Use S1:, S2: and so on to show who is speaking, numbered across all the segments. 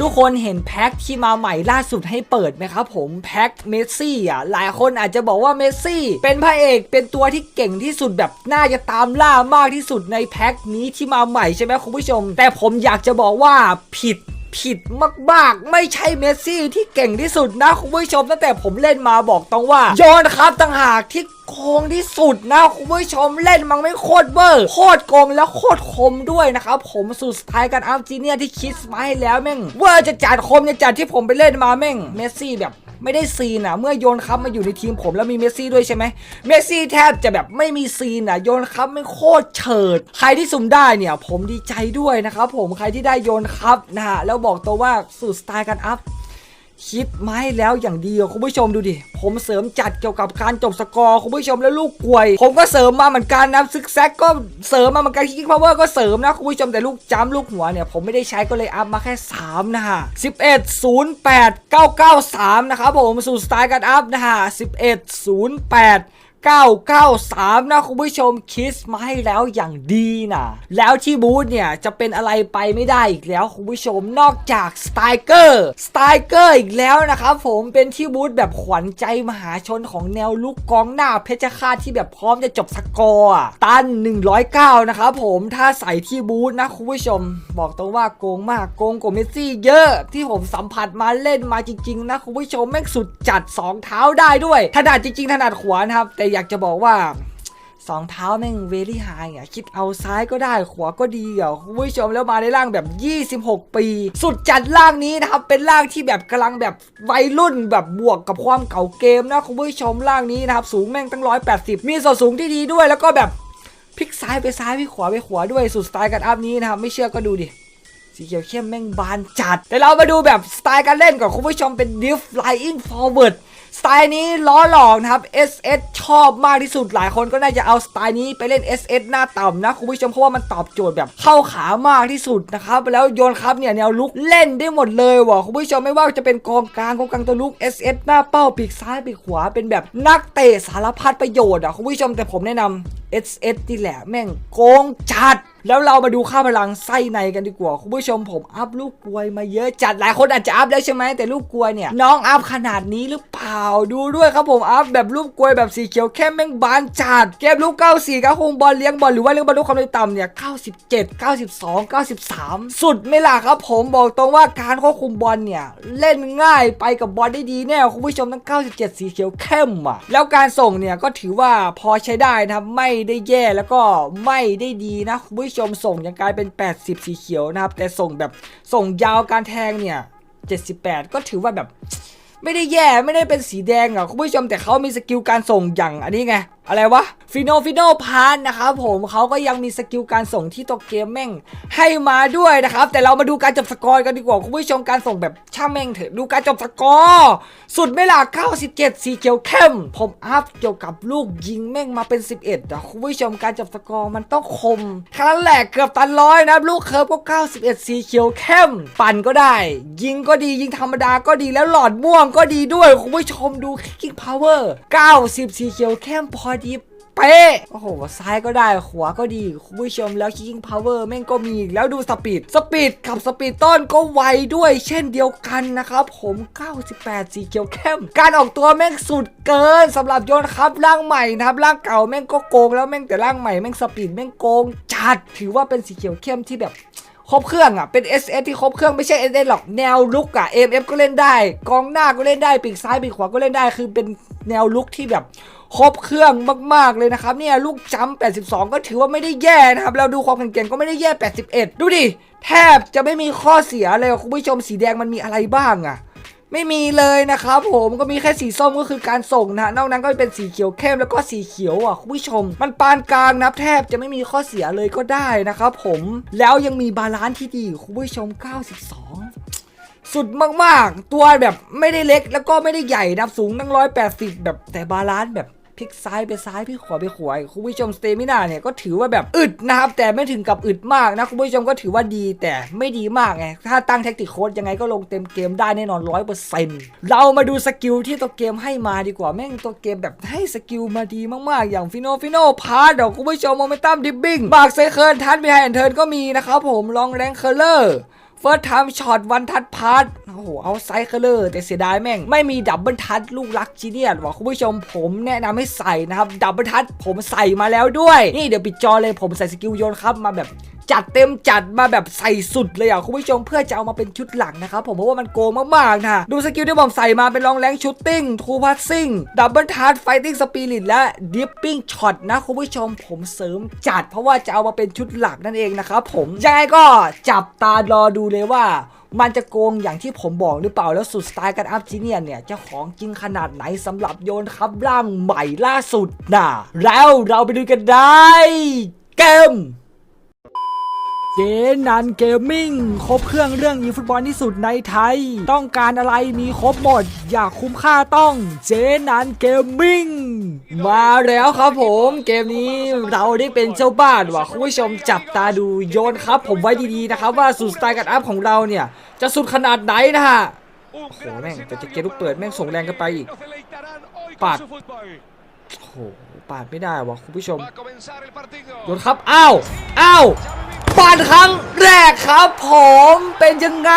S1: ทุกคนเห็นแพ็คที่มาใหม่ล่าสุดให้เปิดไหมครับผมแพ็คเมสซี่อะหลายคนอาจจะบอกว่าเมสซี่เป็นพระเอกเป็นตัวที่เก่งที่สุดแบบน่าจะตามล่ามากที่สุดในแพ็คนี้ที่มาใหม่ใช่ไหมคุณผู้ชม แต่ผมอยากจะบอกว่าผิดผิดมากๆ ไม่ใช่เมสซี่ที่เก่งที่สุดนะคุณผู้ชมตั้งแต่ผมเล่นมาบอกตรงว่าโยนครับต่างหากที่ โกงที่สุดนะคุณผู้ชมเล่นมันไม่โคตรเบอร์โคตรโกงแล้วโคตรคมด้วยนะครับผมสุดท้ายกันอัพจีเนียที่คิดมาให้แล้วแม่งเว่าจะจัดคมจะจัดที่ผมไปเล่นมาแม่งเมสซี่แบบไม่ได้ซีนอะเมื่อโยนครับมาอยู่ในทีมผมแล้วมีเมสซี่ด้วยใช่ไหมเมสซี่แทบจะแบบไม่มีซีนอะโยนครับไม่โคตรเฉิด ใครที่สุ่มได้เนี่ย ผมดีใจด้วยนะครับผมใครที่ได้โยนครับนะฮะแล้วบอกตัวว่าสูตรสไตล์การอัพ คิดมาให้แล้วอย่างดีคุณผู้ชมดูดิ ผมเสริมจัดเกี่ยวกับการจบสกอร์คุณผู้ชมแล้วลูกกลวย ผมก็เสริมมาเหมือนกันนะซึกแซกก็เสริมมาเหมือนกันคิกพาวเวอร์ก็เสริมนะคุณผู้ชมแต่ลูกจ้ำลูกหัวเนี่ยผมไม่ได้ใช้ก็เลยอัพมาแค่ 3 นะฮะ11 08 993 นะครับผมสู่สไตล์การอัพนะฮะ11 08 993 นะคุณผู้ชมคิดมาให้แล้วอย่างดีนะแล้วที่บูธเนี่ย จะเป็นอะไรไปไม่ได้อีกแล้วคุณผู้ชมนอกจากสไตเกอร์สไตเกอร์อีกแล้วนะครับผมเป็นที่บูธแบบขวัญใจมหาชนของแนวลูกกองหน้าเพชรฆาตที่แบบพร้อมจะจบสกอร์ตัน 109 นะครับผมถ้าใส่ที่บูธนะคุณผู้ชม บอกตรงว่าโกงมากโกงกว่าเมสซี่เยอะที่ผมสัมผัสมาเล่นมาจริง ๆ นะคุณผู้ชมแม่งสุดจัด 2 เท้าได้ด้วยถนัดจริงๆถนัดขวานะครับแต่อยากจะบอกว่าสองเท้าแม่งเวลี่ไฮอะคิดเอาซ้ายก็ได้ ขวาก็ดีอะคุณผู้ชมแล้วมาในร่างแบบ 26 ปี สุดจัดร่างนี้นะครับ เป็นร่างที่แบบกำลังแบบวัยรุ่นแบบบวกกับความเก่าเกมนะคุณผู้ชมร่างนี้นะครับ สูงแม่งตั้ง 180 มีส่วนสูงที่ดีด้วย แล้วก็แบบพลิกซ้ายไปซ้ายพลิกขวาไปขวาด้วยสุดสไตล์การอัพนี้นะครับ ไม่เชื่อก็ดูดิสีเขียวเข้มแม่งบานจัดแต่เรามาดูแบบสไตล์การเล่นก่อนคุณผู้ชมเป็น div flying forward สไตล์นี้ล้อหลอกนะครับ SS ชอบมากที่สุดหลายคนก็น่าจะเอาสไตล์นี้ไปเล่น SS หน้าต่ำนะคุณผู้ชมเพราะว่ามันตอบโจทย์แบบเข้าขามากที่สุดนะครับแล้วโยนครับเนี่ยแนวลุกเล่นได้หมดเลยว่ะคุณผู้ชมไม่ว่าจะเป็นกองกลางกองกลางตัวลุก SS หน้าเป้าปีกซ้ายปีกขวาเป็นแบบนักเตะสารพัดประโยชน์อะคุณผู้ชมแต่ผมแนะนำ SS นี่แหละแม่งโกงจัดแล้วเรามาดูค่าพลังไส้ในกันดีกว่าคุณผู้ชมผมอัพลูกกลวยมาเยอะจัดหลายคนอาจจะอัพแล้วใช่ไหมแต่ลูกกลวยเนี่ยน้องอัพขนาดนี้หรือเปล่าดูด้วยครับผมอัพแบบลูกกลวยแบบสีเขียวเข้มแม่งบานจัดเก็บลูก94ก็คงบอลเลี้ยงบอลหรือว่าเลี้ยงบอลลูกความเร็วต่ำเนี่ย97 92 93สุดไม่ล่ะครับผมบอกตรงว่าการควบคุมบอลเนี่ยเล่นง่ายไปกับบอลได้ดีแน่คุณผู้ชมทั้ง97สีเขียวเข้มอะแล้วการส่งเนี่ยก็ถือว่าพอใช้ได้นะครับไม่ได้แย่แล้วก็ไม่ได้ดีนะคุณผู้ชมส่งยังกลายเป็น 80 สีเขียวนะครับ แต่ส่งแบบส่งยาวการแทงเนี่ย 78 ก็ถือว่าแบบ ไม่ได้แย่ไม่ได้เป็นสีแดงอะคุณผู้ชมแต่เขามีสกิลการส่งอย่างอันนี้ไง อะไรวะฟิโนฟิโนพานนะครับผมเขาก็ยังมีสกิลการส่งที่ตัวเกมแม่งให้มาด้วยนะครับ แต่เรามาดูการจบสกอร์กันดีกว่าคุณผู้ชมการส่งแบบช่างแม่งเถอะดูการจบสกอร์สุดไม่หล่ะ97 สีเขียวเข้ม ผมอัพเกี่ยวกับลูกยิงแม่งมาเป็น 11อะคุณผู้ชมการจบสกอร์มันต้องคมครั้งแรกเกือบตันร้อยนะลูกเคิร์ฟก็91 สีเขียวเข้ม ปั่นก็ได้ ยิงก็ดียิงธรรมดาก็ดีแล้วหลอดม่วงก็ดีด้วยคุณผู้ชมดูคิกพาวเวอร์90 สีเขียวเข้มพอดีเป๊ะโอ้โห ซ้ายก็ได้ ขวาก็ดีคุณผู้ชมแล้วคิงพาวเวอร์แม่งก็มีอีกแล้วดูสปีด สปีดกับสปีดต้นก็ไวด้วย เช่นเดียวกันนะครับ ผม 98 สีเขียวเข้ม การออกตัวแม่งสุดเกินสำหรับโยนครับร่างใหม่นะครับร่างเก่าแม่งก็โกงแล้วแม่งแต่ร่างใหม่แม่งสปีดแม่งโกงจัด ถือว่าเป็นสีเขียวเข้มที่แบบครบเครื่องอะ เป็น SS ที่ครบเครื่องไม่ใช่ SS หรอก แนวลุกอะ MF ก็เล่นได้ กองหน้าก็เล่นได้ ปีกซ้ายปีกขวาก็เล่นได้ คือเป็นแนวลุกที่แบบ ครบเครื่องมากๆเลยนะครับเนี่ยลูกจัมป์82 ก็ถือว่าไม่ได้แย่นะครับเราดูความแข็งแกร่งก็ไม่ได้แย่ 81 ดูดิแทบจะไม่มีข้อเสียเลยคุณผู้ชมสีแดงมันมีอะไรบ้างอะไม่มีเลยนะครับผมก็มีแค่สีส้มก็คือการส่งนะนอกนั้นก็เป็นสีเขียวเข้มแล้วก็สีเขียวอะคุณผู้ชม มันปานกลางนะแทบจะไม่มีข้อเสียเลยก็ได้นะครับผมแล้วยังมีบาลานซ์ที่ดีคุณผู้ชม 92 สุดมากๆ ตัวแบบไม่ได้เล็กแล้วก็ไม่ได้ใหญ่นะสูงตั้ง180 แบบแต่บาลานซ์แบบ พลิกซ้ายไปซ้ายพลิกขวาไปขวาคุณผู้ชมสเตมินาเนี่ยก็ถือว่าแบบอึดนะครับ แต่ไม่ถึงกับอึดมากนะคุณผู้ชมก็ถือว่าดีแต่ไม่ดีมากไงถ้าตั้งแท็กติกโค้ดยังไงก็ลงเต็มเกมได้แน่นอนร้อยเปอร์เซ็นต์เรามาดูสกิลที่ตัวเกมให้มาดีกว่าแม่งตัวเกมแบบให้สกิลมาดีมากๆ อย่างฟิโนฟิโนพาร์ดอกคุณผู้ชมโมเมนตัมดิบบิ้งบากไซเคิลทันบีไฮแอนเทิร์นก็มีนะครับผมลองแรงเคอร์เลอร์ เฟิร์สไทม์ช็อตวันทัดพาร์ทโอ้โหเอาไซค์เคเลอร์แต่เสียดายแม่ง ไม่มีดับเบิลทัดลูกรักจีเนียสว่ะคุณผู้ชมผมแนะนำให้ใส่นะครับ ดับเบิลทัดผมใส่มาแล้วด้วย นี่เดี๋ยวปิดจอเลยผมใส่สกิลโยนครับมาแบบจัดเต็มจัดมาแบบใส่สุดเลยอะคุณผู้ชมเพื่อจะเอามาเป็นชุดหลังนะครับผมเพราะว่ามันโกงมากๆนะดูสกิลที่ผมใส่มาเป็นลองแรงชูตติ้งทูพัสซิ่งดับเบิลทัดไฟติ้งสปิริตและดิปปิ้งช็อตนะคุณผู้ชมผมเสริมจัด เพราะว่าจะเอามาเป็นชุดหลักนั่นเองนะครับผมยังไงก็จับตารอดูเลยว่ามันจะโกงอย่างที่ผมบอกหรือเปล่าแล้วสุดสไตล์การอัพจีเนียเนี่ยจะของจริงขนาดไหนสำหรับโยนครับร่างใหม่ล่าสุดนะแล้วเราไปดูกันได้ เกม เจนันเกมมิ่งครบเครื่องเรื่องอีฟุตบอลที่สุดในไทย ต้องการอะไรมีครบหมด อยากคุ้มค่าต้องเจนันเกมมิ่งมาแล้วครับผมเกมนี้เราได้เป็นเจ้าบ้านว่ะคุณผู้ชมจับตาดูโยนครับ ผมไว้ดีๆนะครับว่าสุดสไตล์การอัพของเราเนี่ย จะสุดขนาดไหนนะฮะ
S2: โอ้โห
S1: แม่งแต่จะเกมลูกเปิ
S2: เปิ
S1: ดแม่งส่งแร
S2: ง
S1: กั
S2: น
S1: ไปอีกปาด
S2: ด
S1: โอ้โห ปาดไม่ได้ว่ะคุณผู้ชมโย
S2: โด
S1: น
S2: น
S1: ครับอ้าวอ้าวปาดครั้งแรกครับผมเป็นยังไง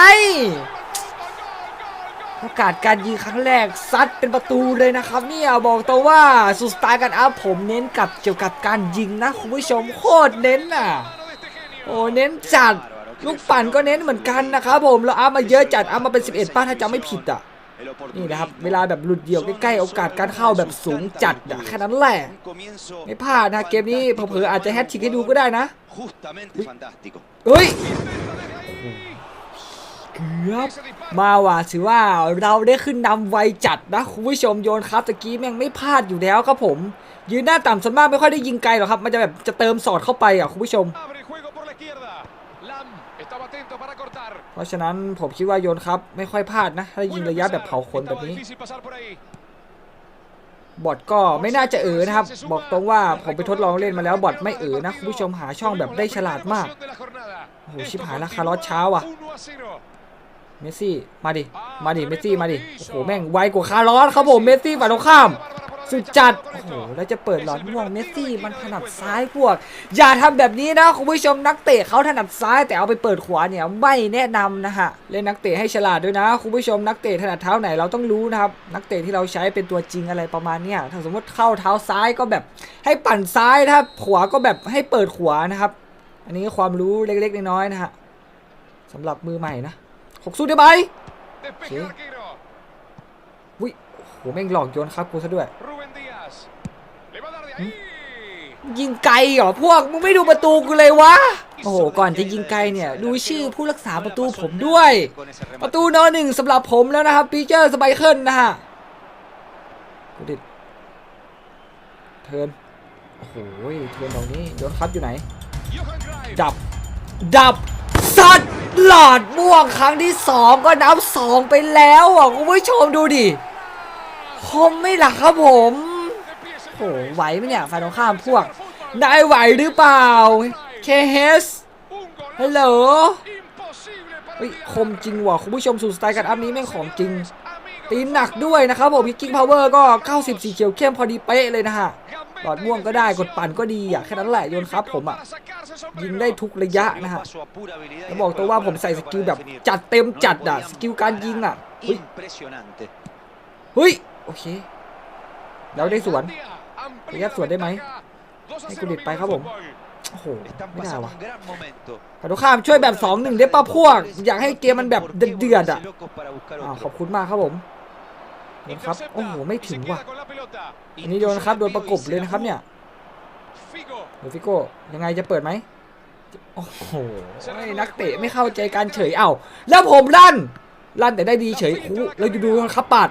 S1: โอกาสการยิงครั้งแรกซัดเป็นประตูเลยนะครับเนี่ยบอกตัวว่าสุดสไตล์การอัพผมเน้นกับเกี่ยวกับการยิงนะคุณผู้ชมโคตรเน้นน่ะโอ้เน้นจัดลูกปั่นก็เน้นเหมือนกันนะครับผมแล้วอัพมาเยอะจัดอัพมาเป็น 11ป้าถ้าจำไม่ผิดอะ นี่นะครับ เวลาแบบหลุดเดี่ยวใกล้ๆโอกาสการเข้าแบบสูงจัดอะแค่นั้นแหละไม่พลาดนะเกมนี้เผลอๆอาจจะแฮตทริกให้ดูก็ได้นะเฮ้ยเกือบมาว่ะถือว่าเราได้ขึ้นนำไวจัดนะคุณผู้ชมโยนครับตะกี้แม่งไม่พลาดอยู่แล้วครับผม ยืนหน้าต่ำส่วนมากไม่ค่อยได้ยิงไกลหรอกครับ มันจะแบบจะเติมสอดเข้าไปอะคุณผู้ชม เพราะฉะนั้นผมคิดว่าโยนครับ ไม่ค่อยพลาดนะ ถ้ายิงระยะแบบเผาขนแบบนี้ บอทก็ไม่น่าจะเออนะครับ บอกตรงว่าผมไปทดลองเล่นมาแล้วบอทไม่เออนะ คุณผู้ชมหาช่องแบบได้ฉลาดมากโอ้โหชิบหายละคาร์ลอสเช้าอะเมสซี่มาดิมาดิเมสซี่มาดิโอ้โหแม่งไวกว่าคาร์ลอสครับผมเมสซี่ฝ่ายตรงข้าม สุดจัด โอ้โห แล้วจะเปิดหลอดม่วงเมสซี่มันถนัดซ้ายพวก อย่าทำแบบนี้นะคุณผู้ชมนักเตะเขาถนัดซ้ายแต่เอาไปเปิดขวาเนี่ยไม่แนะนำนะฮะ เล่นนักเตะให้ฉลาดด้วยนะคุณผู้ชมนักเตะถนัดเท้าไหนเราต้องรู้นะครับ นักเตะที่เราใช้เป็นตัวจริงอะไรประมาณเนี้ยถ้าสมมติเข้าเท้าซ้ายก็แบบให้ปั่นซ้ายถ้าขวาก็แบบให้เปิดขวานะครับ อันนี้ความรู้เล็กๆน้อยๆนะฮะสำหรับมือใหม่นะหกสู้ได้ไหมอุ้ยโอ้โหแม่งหลอกโยนครับกูซะด้วย ยิงไกลเหรอพวก มึงไม่ดูประตูกูเลยวะ โอ้โห ก่อนจะยิงไกลเนี่ย ดูชื่อผู้รักษาประตูผมด้วย ประตูนอหนึ่งสำหรับผมแล้วนะครับปีเจอร์สไปเคิลนะฮะกูดิดเทิร์นโอ้โหเทิร์นตรงนี้โยนครับอยู่ไหน ดับ ดับสัตว์หลอดม่วงครั้งที่สองก็นับสองไปแล้วอะคุณผู้ชมดูดิ คมไม่หลักครับผมโอ้โหไหวไหมเนี่ยฝ่ายตรงข้ามพวกนายไหวหรือเปล่าเคเฮสฮัลโหลเฮ้ยคมจริงว่ะคุณผู้ชมสู่สไตล์การอัพนี้แม่งของจริง ตีนหนักด้วยนะครับผมพิกกิ้งพาวเวอร์ก็90สีเขียวเข้มพอดีเป๊ะเลยนะฮะหลอดม่วงก็ได้กดปั่นก็ดีอะแค่นั้นแหละโยนครับผมอะยิงได้ทุกระยะนะฮะแล้วบอกตัวว่าผมใส่สกิลแบบจัดเต็มจัดอะสกิลการยิงอะเฮ้ย โอเคแล้วได้สวนระยะสวนได้ไหมให้กูดิดไปครับผม โอ้โห ไม่ได้วะขอตรงข้ามช่วยแบบ 2 1 ได้ป่ะพวก อยากให้เกมมันแบบเดือดอะอ่าขอบคุณมากครับผมโดนครับ โอ้โห ไม่ถึงว่ะ อันนี้โดนครับ โดนประกบเลยนะครับเนี่ยเดฟิโก้ ยังไงจะเปิดไหมโอ้โห นักเตะไม่เข้าใจการเฉย เอ้า แล้วผมลั่น ลั่นแต่ได้ดีเฉยโอ้โหเราอยู่ดูครับปาด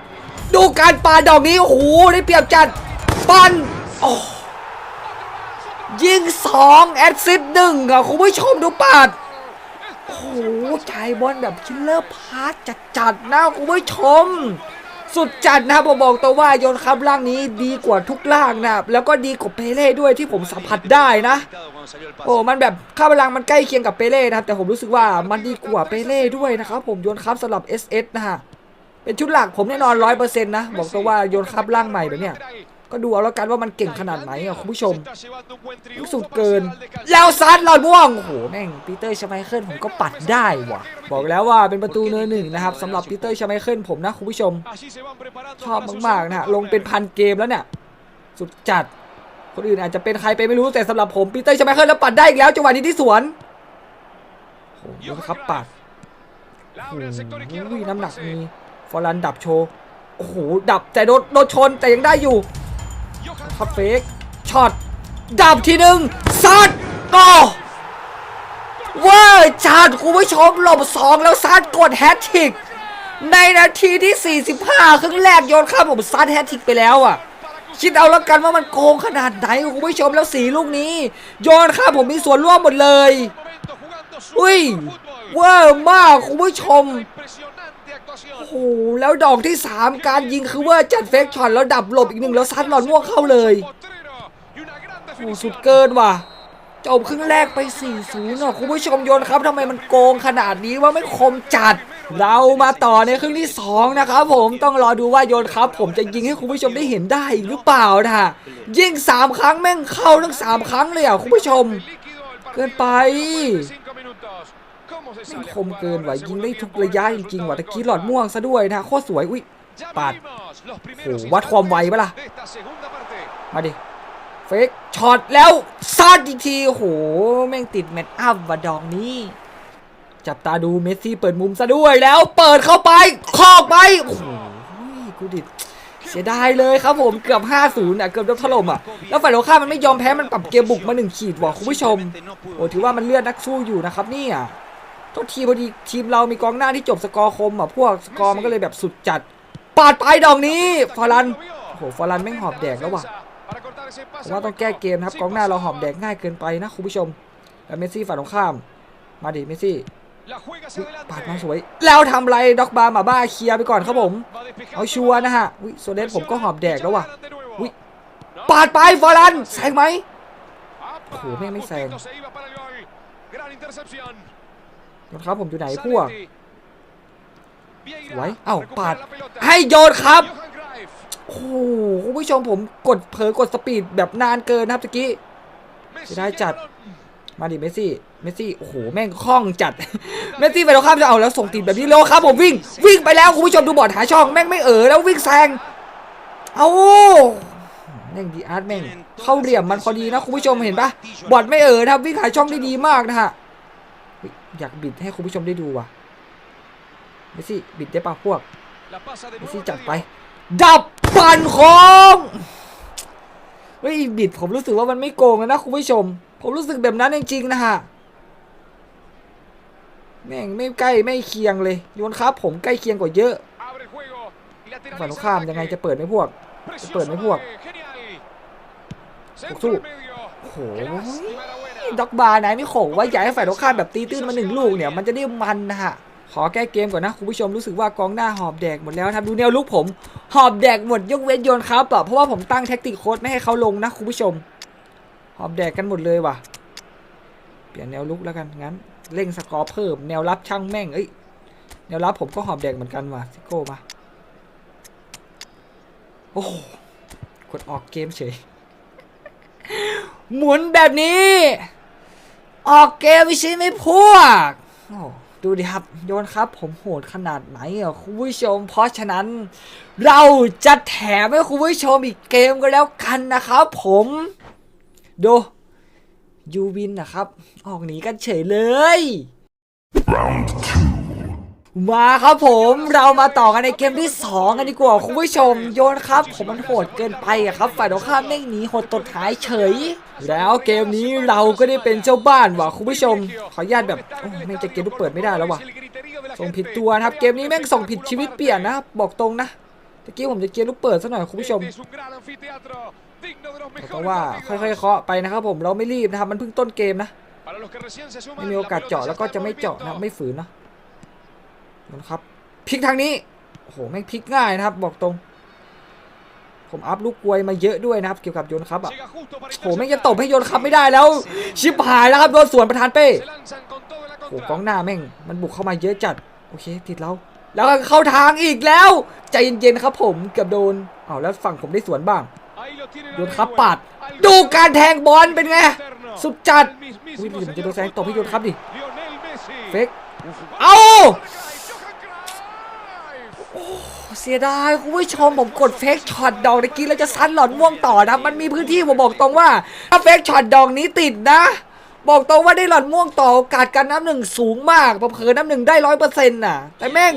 S1: ดูการปาดดอกนี้โอ้โหได้เปรียบจัดปันโอ้ยิงสองแอดซิดหนึ่งอะคุณผู้ชมดูปาดโอ้โหจายบอลแบบคิลเลอร์พาสจัดๆนะคุณผู้ชม สุดจัดนะครับผมบอกตัวว่าโยนครับร่างนี้ดีกว่าทุกร่างนะครับแล้วก็ดีกว่าเปเล่ด้วยที่ผมสัมผัสได้นะโอ้มันแบบค่าพลังมันใกล้เคียงกับเปเล่นะครับแต่ผมรู้สึกว่ามันดีกว่าเปเล่ด้วยนะครับผมโยนครับสำหรับ SS นะฮะเป็นชุดหลักผมแน่นอนร้อยเปอร์เซ็นต์นะบอกตัวว่าโยนครับร่างใหม่แบบเนี้ย ก็ดูเอาแล้วกันว่ามันเก่งขนาดไหนอะคุณผู้ชมสุดเกิน แล้วซัดลอดม่วงโอ้โหแม่งปีเตอร์ชไมเคิลผมก็ปัดได้ว่ะ บอกแล้วว่าเป็นประตูเนื้อหนึ่งนะครับสำหรับปีเตอร์ชไมเคิลผมนะคุณผู้ชม ชอบมากๆนะฮะลงเป็นพันเกมแล้วเนี่ยสุดจัดคนอื่นอาจจะเป็นใครไปไม่รู้แต่สำหรับผมปีเตอร์ชไมเคิลแล้วปัดได้อีกแล้วจังหวะนี้ที่สวนโอ้โหดูนะครับปัดโอ้โหน้ำหนักมีฟอร์ลันดับโชว์โอ้โหดับแต่โดนโดนชนแต่ยังได้อยู่ ครับเฟกช็อตดับทีหนึ่งซัดโอ้เว้ยชาดคุณผู้ชมหลบสองแล้วซัดกดแฮตทริก ในนาทีที่ 45 ครึ่งแรกโยนข้ามผมซัดแฮตทริกไปแล้วอะ คิดเอาแล้วกันว่ามันโกงขนาดไหนคุณผู้ชมแล้วสีลูกนี้ โยนข้ามผมมีส่วนร่วมหมดเลย อุ้ยเวอร์มากคุณผู้ชม โอ้โหแล้วดอกที่ 3 การยิงคือเว่าจัดเฟกช็อตแล้วดับหลบอีกหนึ่งแล้วซัดหลอนม่วงเข้าเลยโอ้โหสุดเกินว่ะจบครึ่งแรกไป4-0อะคุณผู้ชมโยนครับทำไมมันโกงขนาดนี้ว่าไม่คมจัด เรามาต่อในครึ่งที่ 2 นะครับผมต้องรอดูว่าโยนครับ ผมจะยิงให้คุณผู้ชมได้เห็นได้อีกหรือเปล่านะยิง3 ครั้งแม่งเข้าทั้ง 3 ครั้งเลยอะคุณผู้ชม เกินไป แม่งคมเกินว่ะยิงได้ทุกระยะจริงๆว่ะตะกี้หลอดม่วงซะด้วยนะโคตรสวยอุ้ยปาดโอ้วัดความไวปะล่ะมาดิเฟกช็อตแล้วซัดอีกทีโอ้โหแม่งติดแมตช์อัพว่ะดอกนี้ จับตาดูเมสซี่เปิดมุมซะด้วยแล้ว เปิดเข้าไปคอกไปโอ้โหกูดิดเสียดายเลยครับผมเกือบ 5-0อะเกือบโดนถล่มอะแล้วฝ่ายตรงข้ามันไม่ยอมแพ้มันปรับเกมบุกมาหนึ่งขีดว่ะคุณผู้ชมโอ้ถือว่ามันเลือดนักสู้อยู่นะครับนี่ย โทษทีพอดีทีมเรามีกองหน้าที่จบสกอร์คมอะพวกสกอร์มันก็เลยแบบสุดจัด ปาดไปดอกนี้ฟอรันโอ้โหฟอรันแม่งหอบแดกแล้วว่ะผมว่าต้องแก้เกมนะครับกองหน้าเราหอบแดกง่ายเกินไปนะคุณผู้ชมแล้วเมสซี่ฝ่ายตรงข้าม มาดิเมสซี่อุ๊ยปาดมาสวย แล้วทำไรด็อกบาร์มาบ้าเคลียร์ไปก่อนครับผม เอาชัวร์นะฮะวิโซเลสผมก็หอบแดกแล้วว่ะอุ๊ยปาดไปฟอรันแซงไหม
S2: โอ้โหแม่งไม่แซง
S1: ครับผมอยู่ไหนพวก
S2: ไว้เอ้าปาด
S1: ให้โยนครับโอ้โหคุณผู้ชมผมกดเผลอกดสปีดแบบนานเกินนะครับตะกี้
S2: จะได้จัด
S1: มาดิเมสซี่เมสซี่โอ้โหแม่งคล่องจัดเมสซี่ไปตรงข้ามจะเอาแล้วส่งติดแบบนี้โลครับผมวิ่ง วิ่งไปแล้วคุณผู้ชมดูบอร์ดหาช่องแม่งไม่เออแล้ววิ่งแซงเอาแม่งดีอาร์ตแม่งเข้าเหลี่ยมมันพอดีนะคุณผู้ชมเห็นปะบอร์ดไม่เออนะครับวิ่งหาช่องได้ดีมากนะฮะเฮ้ย อยากบิดให้คุณผู้ชมได้ดูว่ะเมสซี่บิดได้ปะพวก
S2: เมสซี่จัดไป
S1: ดับปั่นของเฮ้ยบิดผมรู้สึกว่ามันไม่โกงนะคุณผู้ชม ผมรู้สึกแบบนั้นจริงๆนะฮะแม่งไม่ใกล้ไม่เคียงเลยโยนครับ ผมใกล้เคียงกว่าเยอะ
S2: ฝั่งตรงข้ามยังไงจะเปิดไหมพวก
S1: จะ
S2: จะ
S1: เปิ
S2: เปิ
S1: ด
S2: ด
S1: ไห
S2: ไห
S1: ม
S2: ม
S1: พ
S2: พ
S1: ว
S2: ว
S1: ก
S2: ก
S1: สู้
S2: สู้
S1: โหด็อกบาร์ไหนไม่โขว่าอยากให้ฝ่ายตรงข้ามแบบตีตื้นมาหนึ่งลูกเนี่ยมันจะได้มันนะฮะขอแก้เกมก่อนนะคุณผู้ชมรู้สึกว่ากองหน้าหอบแดกหมดแล้วครับดูแนวลุกผม หอบแดกหมดยกเว้นโยนครับอะเพราะว่าผมตั้งแท็กติกโค้ดไม่ให้เขาลงนะคุณผู้ชม หอบแดกกันหมดเลยว่ะ เปลี่ยนแนวลุกแล้วกันงั้นเร่งสกอร์เพิ่มแนวรับช่างแม่งเอ้ยแนวรับผมก็หอบแดกเหมือนกันว่ะซิโก้มาโอ้โหกดออกเกมเฉย หมุนแบบนี้ ออกเกมไม่ใช่ไม่พวกดูดิครับ โยนครับ ผมโหดขนาดไหนอะคุณผู้ชม เพราะฉะนั้น เราจะแถมให้คุณผู้ชมอีกเกมก็แล้วกันนะครับผมดูยูวินนะครับ ออกหนีกันเฉยเลย
S3: Round two.
S1: มาครับผมเรามาต่อกันในเกมที่ 2 กันดีกว่าคุณผู้ชมโยนครับผมมันโหดเกินไปอะครับ ฝ่ายตรงข้ามไม่งหนีโหดตดท้ายเฉย แล้วเกมนี้เราก็ได้เป็นเจ้าบ้านว่ะคุณผู้ชม ขออนุญาตแบบโอ้ยแม่งจะเกมลูกเปิดไม่ได้แล้วว่ะส่งผิดตัวนะครับเกมนี้แม่งส่งผิดชีวิตเปลี่ยนนะบอกตรงนะตะกี้ผมจะเกมลูกเปิดซะหน่อยคุณผู้ชมเพราะว่าค่อยๆเคาะไปนะครับผมเราไม่รีบนะครับมันเพิ่งต้นเกมนะไม่มีโอกาสเจาะแล้วก็จะไม่เจาะนะไม่ฝืนเนอะ นะครับพลิกทางนี้โอ้โหแม่งพลิกง่ายนะครับ บอกตรง ผมอัพลูกกลวยมาเยอะด้วยนะครับ เกี่ยวกับโยนครับอะโอ้โหแม่งจะตบให้โยนครับไม่ได้แล้ว ชิบหายแล้วครับโดนสวนประธานเป้โอ้โหกองหน้าแม่ง มันบุกเข้ามาเยอะจัด โอเค ติดเราแล้วก็เข้าทางอีกแล้ว ใจเย็นๆครับผมเกือบโดนอ้าวแล้วฝั่งผมได้สวนบ้างโยนครับปาดดูการแทงบอลเป็นไง สุดจัดอุ้ยเดี๋ยวมันจะโดนแซงตบพี่โยนครับดิเฟกเอา เสียดายคุณผู้ชมผมกดเฟกช็อตดอกตะกี้แล้วจะซัดหลอดม่วงต่อนะมันมีพื้นที่ผมบอกตรงว่า ถ้าเฟกช็อตดอกนี้ติดนะ บอกตรงว่าได้หลอดม่วงต่อโอกาสการน้ำหนึ่งสูงมากผมเผลอน้ำหนึ่งได้ร้อยเปอร์เซ็นต์น่ะ แต่แม่ง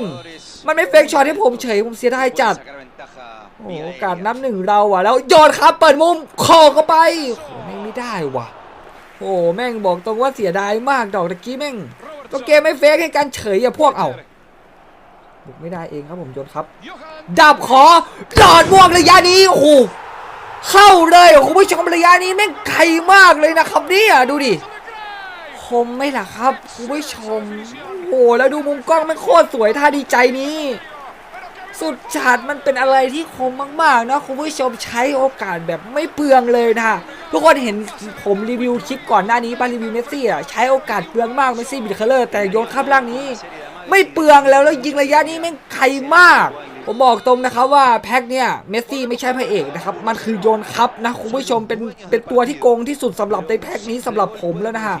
S1: มันไม่เฟกช็อตให้ผมเฉยผมเสียดายจัดโอ้โอกาสน้ำหนึ่งเราอะ แล้วโยนครับเปิดมุมคอเข้าไปโอ้โหแม่งไม่ได้ว่ะ โอ้แม่งบอกตรงว่าเสียดายมากดอกตะกี้แม่งก็เกมไม่เฟกให้การเฉยอะพวกเอา บุกไม่ได้เองครับผมโยนครับ ดับขอดอดม่วงระยะนี้โอ้โหเข้าเลยคุณผู้ชมระยะนี้แม่งไกลมากเลยนะครับเนี่ยดูดิคมไหม่ล่ะครับคุณผู้ชมโอ้โหแล้วดูมุมกล้องแม่งโคตรสวยท่าดีใจนี้ สุดจัดมันเป็นอะไรที่คมมากๆนะคุณผู้ชมใช้โอกาสแบบไม่เปลืองเลยนะทุกคนเห็นผมรีวิวคลิปก่อนหน้านี้ป่ะรีวิวเมสซี่อะใช้โอกาสเปลืองมากเมสซี่บิดเคอร์เลอร์แต่โยนข้ามล่างนี้ ไม่เปลืองแล้วแล้วยิงระยะนี้แม่งไกลมาก ผมบอกตรงนะครับว่าแพ็คเนี่ยเมสซี่ไม่ใช่พระเอกนะครับ มันคือโยนครับนะคุณผู้ชมเป็นเป็นตัวที่โกงที่สุดสำหรับในแพ็คนี้สำหรับผมแล้วนะฮะ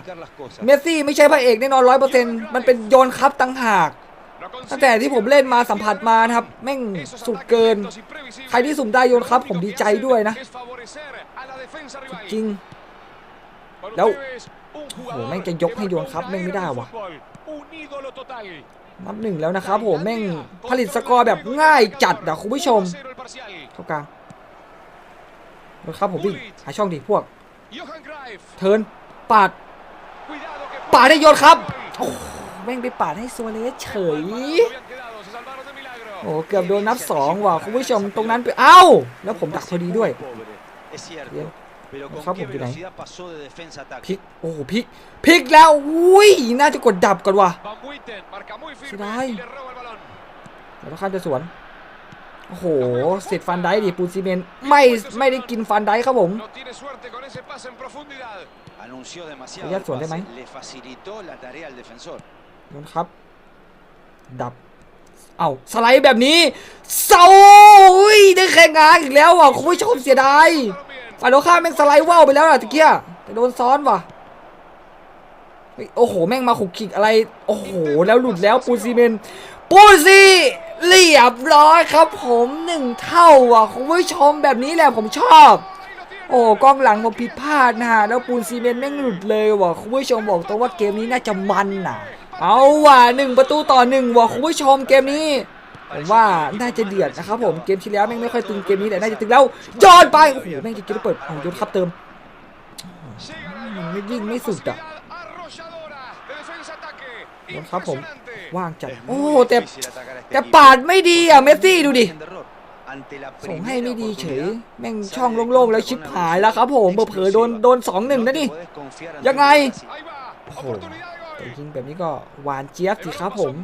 S1: เมสซี่ไม่ใช่พระเอกแน่นอนร้อยเปอร์เซ็นต์มันเป็นโยนครับตั้งหากตั้งแต่ที่ผมเล่นมาสัมผัสมานะครับ แม่งสุดเกิน ใครที่สุ่มได้โยนครับ ผมดีใจด้วยนะ จริง แล้ว โอ้โหแม่งจะยกให้โยนครับแม่งไม่ได้ว่ะนับหนึ่งแล้วนะครับผมแม่งผลิตสกอร์แบบง่ายจัดอะคุณผู้ชมเข้ากลางโยนครับผมวิ่งหาช่องดิพวก เทิร์นปาดปาดได้โยนครับโอ้โหแม่งไปปาดให้โซเลสเฉยโอ้เกือบโดนนับสองว่ะคุณผู้ชมตรงนั้นไปเอ้า แล้วผมดักพอดีด้วย Bien.
S4: Ojalá
S1: Ojalá, porque ahí. พลิ
S4: Pick.
S1: กโอ้โหพลิกพลิกแล้วอุ้ยน่าจะกดดับก่อนว่ะ
S2: Ese
S1: ได้แล้วข้ามจะสวนโอ้โหเสร็จฟันได้ดิปูนซีเมนต์ไม่ไม่ได้กินฟันได้ครับผม
S4: Anunció
S1: Voy
S4: demasiado.
S1: a
S4: el
S1: suerte,
S4: pase.
S1: Mai.
S4: Le facilitó la tarea al defensor.
S1: นนครับ ดับ เอ้าสไลด์แบบนี้เซาอุ้ยได้แข่งงานอีกแล้วอะคุณผู้ชมเสียดาย ฝ่ายตรงข้าแม่งสไลด์ว่าวไปแล้วอะตะเกียแต่โดนซ้อนว่ะโอ้โห แม่งมาขุกขิกอะไร โอ้โห แล้วหลุดแล้วปูซีเมนปูซีเรียบร้อยครับ ผมหนึ่งเท่าอะคุณผู้ชมแบบนี้แหละผมชอบ โอ้กล้องหลังผมผิดพลาดนะฮะแล้วปูนซีเมนต์แม่งหลุดเลยว่ะคุณผู้ชมบอกตรงว่าเกมนี้น่าจะมันน่ะ เอาว่ะหนึ่งประตูต่อหนึ่งว่ะคุณผู้ชมเกมนี้ ผมว่าน่าจะเดือดนะครับผมเกมที่แล้วแม่งไม่ค่อยตึงเกมนี้แต่น่าจะตึงแล้วยอดไปโอ้โหแม่งจะกินเปิดเอายศครับเติมไม่ยิ่งไม่สุดอะ
S2: Bueno, ครับผม
S1: ว่างจัดโอ้แต่แต่ปาดไม่ดีอะเมสซี่ดูดิส่งให้ไม่ดีเฉย แม่งช่องโล่งๆแล้วชิบหายแล้วครับผมเผลอโดนโดนสองหนึ่งนะนี่ยังไงโอ้โหแต่ยิงแบบนี้ก็หวานเจี๊ยบสิครับผม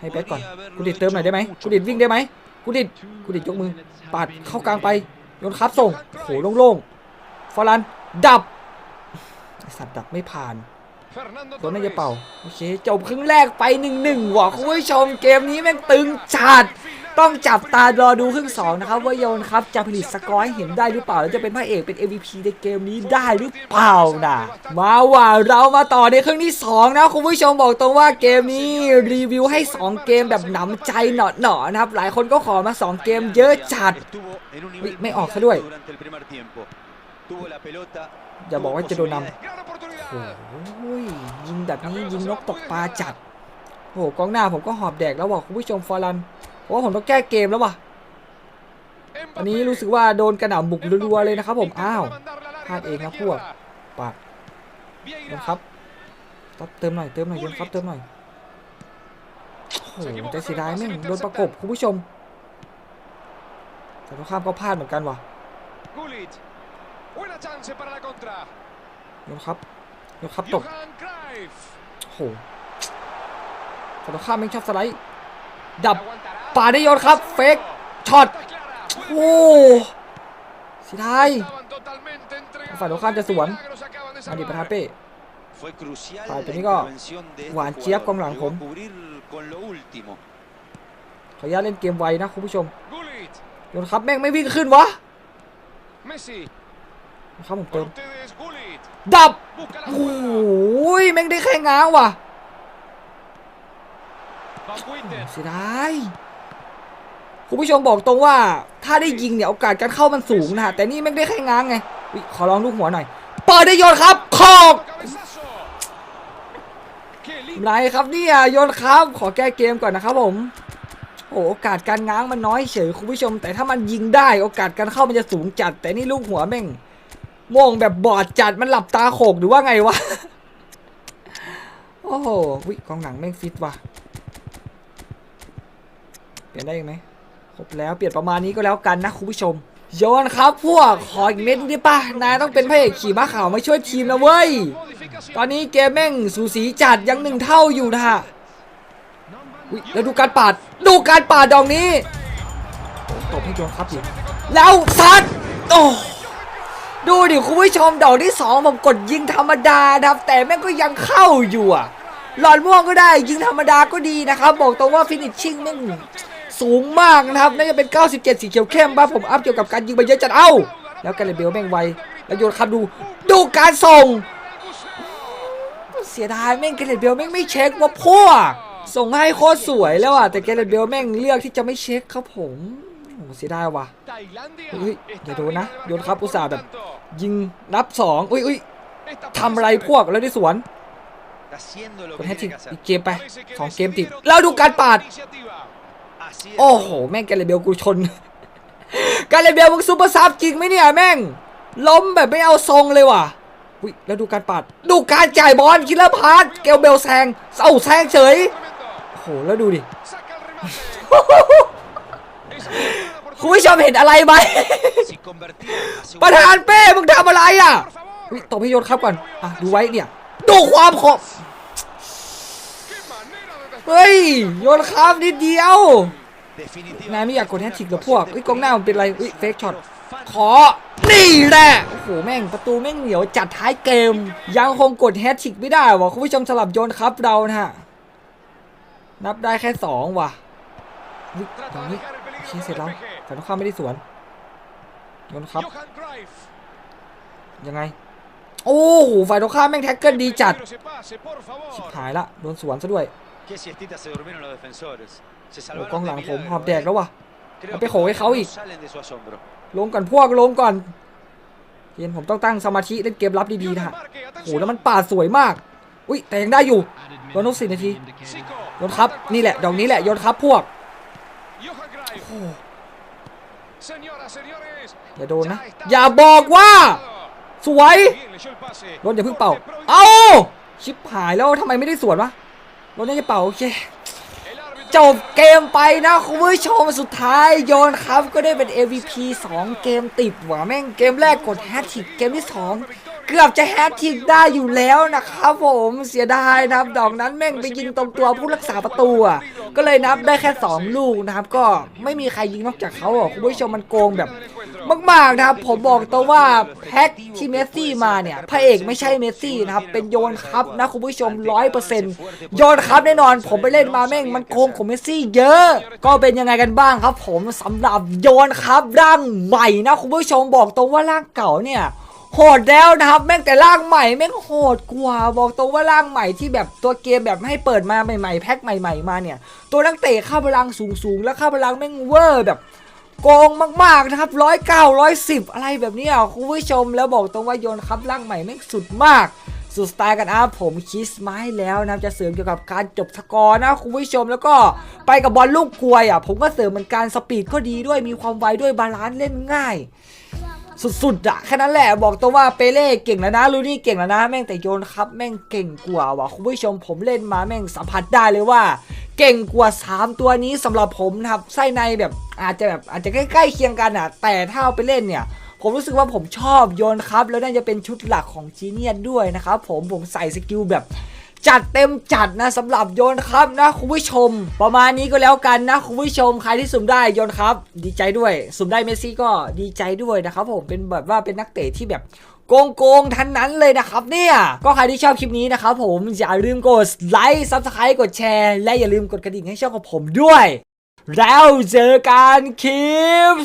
S1: ให้แบ็คก่อนกูดิดเติมหน่อยได้ไหมกูดิดวิ่งได้ไหมกูดิดกูดิดยกมือปาดเข้ากลางไปโยนครับส่งโหโล่งๆฟอรันดับไอ้สัตว์ดับไม่ผ่านตัวน่าจะเป่า โอเค จบครึ่งแรกไปหนึ่งหนึ่งว่ะคุณผู้ชมเกมนี้แม่งตึงจัด ต้องจับตารอดูครึ่งสองนะครับว่าโยนครับจะผลิตสกอร์ให้เห็นได้หรือเปล่า แล้วจะเป็นพระเอกเป็น MVP ในเกมนี้ได้หรือเปล่านะมาว่าเรามาต่อในครึ่งที่สองนะคุณผู้ชมบอกตรงว่าเกมนี้รีวิวให้ 2 เกมแบบหนำใจหน่อๆนะครับ หลายคนก็ขอมา 2 เกมเยอะจัด
S4: Uy,
S1: ไม่ออกซะด้วย
S4: อ
S1: ย่าบอ
S4: ก
S1: ว่าจะโดน
S4: น
S1: น
S4: น
S1: โอ้ยยิงแบบนี้ยิงนกตกปลาจัดโอ้โหกองหน้าผมก็หอบแดกแล้วว่ะคุณผู้ชมฟอรัน เพราะว่าผมต้องแก้เกมแล้วว่ะ
S2: อันนี้รู้สึกว่าโดนกระหน่ำบุกรัวๆเลยนะครับผม อ้าว
S1: พลาดเองนะพวกปาดโยนครับตัดเติมหน่อยเติมหน่อยโยนครับเติมหน่อยโอ้โหแต่เสียดายแม่งโดนประกบคุณผู้ชม แต่ตรงข้ามก็พลาดเหมือนกันว่ะโยนครับโยนครับตกโอ้โหฝั่งตรงข้ามแม่งชอบสไลด์ดับ ปาได้โยนครับ เฟกช็อตโอ้เสียดาย
S2: ฝ่ายตรงข้ามจะสวน
S1: อ
S2: อ
S1: ดี
S2: ดี
S1: ต
S2: ต
S1: ป
S2: ประระ
S1: ธา
S2: ธานน
S1: เป้
S2: เป้
S1: ฝ่า
S4: ฝ่ายย
S1: ตั
S4: ตัวว
S1: นี้
S4: นี้
S1: ก็
S4: ก็
S1: ห
S4: ห
S1: วาวา
S4: นน
S1: เจี๊
S4: เจี๊
S1: ย
S4: ย
S1: บบก
S4: ก
S1: อ
S4: องง
S1: ห
S4: ห
S1: ลั
S4: ลั
S1: ง
S4: ง
S1: ผ
S4: ผมม
S1: ขออนุญาตเล่นเกมไวนะคุณผู้ชมโยนครับแม่งไม่วิ่งขึ้นวะ
S2: Messi.
S1: นะครับผม
S2: Con
S1: เติม
S2: ustedes, Gullit.
S1: ดับ
S2: Busca la
S1: โอ้
S2: jugada.
S1: ยแม่งได้แค่ง้างว่ะ
S2: Van Guinten.
S1: เสียดาย คุณผู้ชมบอกตรงว่าถ้าได้ยิงเนี่ยโอกาสการเข้ามันสูงนะฮะแต่นี่แม่ได้แค่ง้างไงขอลองลูกหัวหน่อยเปิดได้โยนครับขอบไรครับเนี่ยโยนครับ ขอแก้เกมก่อนนะครับผมโอ้โอกาสการง้างมันน้อยเฉยคุณผู้ชม แต่ถ้ามันยิงได้โอกาสการเข้ามันจะสูงจัด แต่นี่ลูกหัวแม่งมองแบบบอดจัดมันหลับตาโขกหรือว่าไงวะโอ้โหวิกองหลังแม่งฟิตว่ะเปลี่ยนได้ไหม ครบแล้วเปลี่ยนประมาณนี้ก็แล้วกันนะคุณผู้ชมโยนครับพวกขออีกเม็ดได้ปะนายต้องเป็นพระเอกขี่ม้าขาวมาช่วยทีมนะเว้ย ตอนนี้เกมแม่งสูสีจัดยังหนึ่งเท่าอยู่นะฮะแล้วดูการปาดดูการปาดดอกนี้ตบให้โยนครับดิแล้วซัดโอ้ดูดิคุณผู้ชมดอกที่สองผมกดยิงธรรมดานะครับ แต่แม่งก็ยังเข้าอยู่อะหลอดม่วงก็ได้ยิงธรรมดาก็ดีนะครับ บอกตรงว่าฟินิชชิ่งแม่ง สูงมากนะครับน่าจะเป็น 97 สีเขียวเข้มบ้าผมอัพเกี่ยวกับการยิงไปเยอะจัดเอ้า แล้วการเลเบลแม่งไวแล้วโยนครับดูดูการส่ง เสียดายแม่งเกเรตเบลแม่งไม่เช็คว่าพ่อส่งมาให้โคตรสวยแล้วอะแต่เกเรตเบลแม่งเลือกที่จะไม่เช็คครับผมโอ้โหเสียดายว่ะ
S2: Tailandia.
S1: เฮ้ยอย่า
S2: está
S1: โดนนะ
S2: arriba del
S1: โยนครับ
S2: marcador
S1: อุตส่าห์แบบ
S2: por tanto.
S1: ยิงนับสองอุ้ยอุ้ย
S2: Esta
S1: ทำอะไรพวกแล้วได้สวน
S4: Está haciendo lo
S1: กด
S4: que
S1: แฮตทริ
S4: tiene
S1: ก
S4: que
S1: อี
S4: hacer.
S1: กเกมไป
S2: parece que
S1: สองเกมติด
S2: decidieron
S1: แล้วดูการปาด
S2: iniciativa.
S4: Así es.
S1: โอ้โห แม่งแกเรเบลกูชน การเลเบลมึงซูเปอร์ซับจริงไหมเนี่ยแม่ง ล้มแบบไม่เอาทรงเลยว่ะอุ้ยแล้วดูการปาดดูการจ่ายบอลคิลเลอร์พาร์ทเกลเบลแซงเอ้าแซงเฉยโอ้โหแล้วดูดิคุณผู้ชมเห็นอะไรไหมประธานเป้มึงทำอะไรอะ
S2: Por favor.
S1: อุ๊ยตบให้ยนครับก่อนอะดูไว้เนี่ย ดูความขบเฮ้ย โยนครับนิดเดียว นายไม่อยากกดแฮตทริกหรอ
S4: una
S1: พวก
S4: actuación
S1: เฮ้ยกองหน้ามันเป็นไรเฮ้ยเฟกช็อต
S4: pero
S1: ขอ นี่แหละ โอ้โห แม่งประตูแม่งเหนียวจัดท้ายเกม ยังคงกดแฮตทริกไม่ได้ว่ะคุณผู้ชมสลับโยนครับเรานะฮะ นับได้แค่สองว่ะอุ๊ยตรงนี้โอเคเสร็จแล้วแต่ต้องข้ามไม่ได้สวนโยนครับ
S2: Johan Cruyff.
S1: ยังไง โอ้โห ฝ่ายตรงข้ามแม่งแท็กเกิลดีจัด
S2: Pero ese pase, por
S1: ชิบ
S2: favor.
S1: หายละ โดนสวนซะด้วย
S4: Qué siestita se durmieron los defensores. Se
S1: โอ้
S4: salvaron
S1: กองหลัง
S4: de
S1: ผม
S4: milagro,
S1: หอบแดก
S4: ¿eh?
S1: แล้ววะ
S4: Creo
S1: เอาไป
S4: que
S1: โขกให้เขาอีก
S4: no salen de su asombro.
S1: ลงก่อนพวกลงก่อนเย็นผมต้องตั้งสมาธิเล่นเกมรับดีๆนะฮะ
S2: Marque,
S1: โอ้โหแล้ว
S2: atención.
S1: มันป่าดสวยมาก อุ้ยแต่ยังได้อยู่โดนนกสินาที
S2: Zico.
S1: โยนครับนี่แหละดอกนี้แหละโยนครับพวก
S2: Johan Cruyff.
S1: โอ้
S2: Señoras, señores.
S1: อย่าโดนนะ
S2: ya está
S1: อย่าบอกว่า สวย
S2: Bien, leyó el pase.
S1: รถอย่าเพิ่งเป่า
S2: Corte prohibido.
S1: เอ้าชิบหายแล้วทำไมไม่ได้สวนวะรถน่าจะเป่าโอเค
S2: El árbitro
S1: จบเกมไปนะคุณผู้ชมสุดท้ายโยนครับก็ได้เป็น MVP 2 เกมติดว่ะแม่งเกมแรกกดแฮตทริกเกมที่ 2 เกือบจะแฮตทริกได้อยู่แล้วนะครับผมเสียดายนะครับ ดอกนั้นแม่งไปยิงตรงตัวผู้รักษาประตูอะก็เลยนับได้แค่ 2 ลูกนะครับ ก็ไม่มีใครยิงนอกจากเขาอะคุณผู้ชมมันโกงแบบ มากๆนะครับ ผมบอกตัวว่าแพ็คที่เมสซี่มาเนี่ยพระเอกไม่ใช่เมสซี่นะครับ เป็นโยนครับนะคุณผู้ชมร้อยเปอร์เซ็นต์โยนครับแน่นอน ผมไปเล่นมาแม่งมันโกงของเมสซี่เยอะ ก็เป็นยังไงกันบ้างครับ ผมสำหรับโยนครับร่างใหม่นะคุณผู้ชมบอกตรงว่าร่างเก่าเนี่ย โหดแล้วนะครับ แม่งแต่ร่างใหม่แม่งโหดกว่าบอกตรงว่าร่างใหม่ที่แบบตัวเกมแบบให้เปิดมาใหม่ๆแพ็คใหม่ ๆ มาเนี่ย ตัวนักเตะค่าพลังสูงๆ แล้วค่าพลังแม่งเวอร์แบบโกงมากๆนะครับร้อยเก้าร้อยสิบอะไรแบบนี้ยคุณผู้ชมแล้วบอกตรงว่าโยนครับร่างใหม่แม่งสุดมากสุดสไตล์กันอาผมคิดมาให้แล้วนะจะเสริมเกี่ยวกับการจบสกอร์นะคุณผู้ชมแล้วก็ไปกับบอลลูกกลวยอะผมก็เสริมเหมือนกันสปีดก็ดีด้วยมีความไวด้วยบาลานซ์เล่นง่าย สุดๆอะแค่นั้นแหละบอกตัวว่าเปเล่เก่งแล้วนะลูนี่เก่งแล้วนะแม่งแต่โยนครับแม่งเก่งกว่าว่ะคุณผู้ชมผมเล่นมาแม่งสัมผัสได้เลยว่า เก่งกว่า 3 ตัวนี้สำหรับผมนะครับไส้ในแบบอาจจะแบบอาจจะใกล้ๆเคียงกันอะแต่ถ้าเอาไปเล่นเนี่ยผมรู้สึกว่าผมชอบโยนครับ แล้วน่าจะเป็นชุดหลักของจีเนียนด้วยนะครับผมผมใส่สกิลแบบ จัดเต็มจัดนะสำหรับโยนครับนะคุณผู้ชม ประมาณนี้ก็แล้วกันนะคุณผู้ชมใครที่สุ่มได้โยนครับ ดีใจด้วยสุ่มได้เมสซี่ก็ดีใจด้วยนะครับผมเป็นแบบว่าเป็นนักเตะที่แบบโกงโกงๆทั้งนั้นเลยนะครับเนี่ย ก็ใครที่ชอบคลิปนี้นะครับผมอย่าลืมกดไลค์ซับสไครต์กดแชร์ และอย่าลืมกดกระดิ่งให้ช่องของผมด้วย แล้วเจอกันคลิป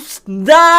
S1: หน้า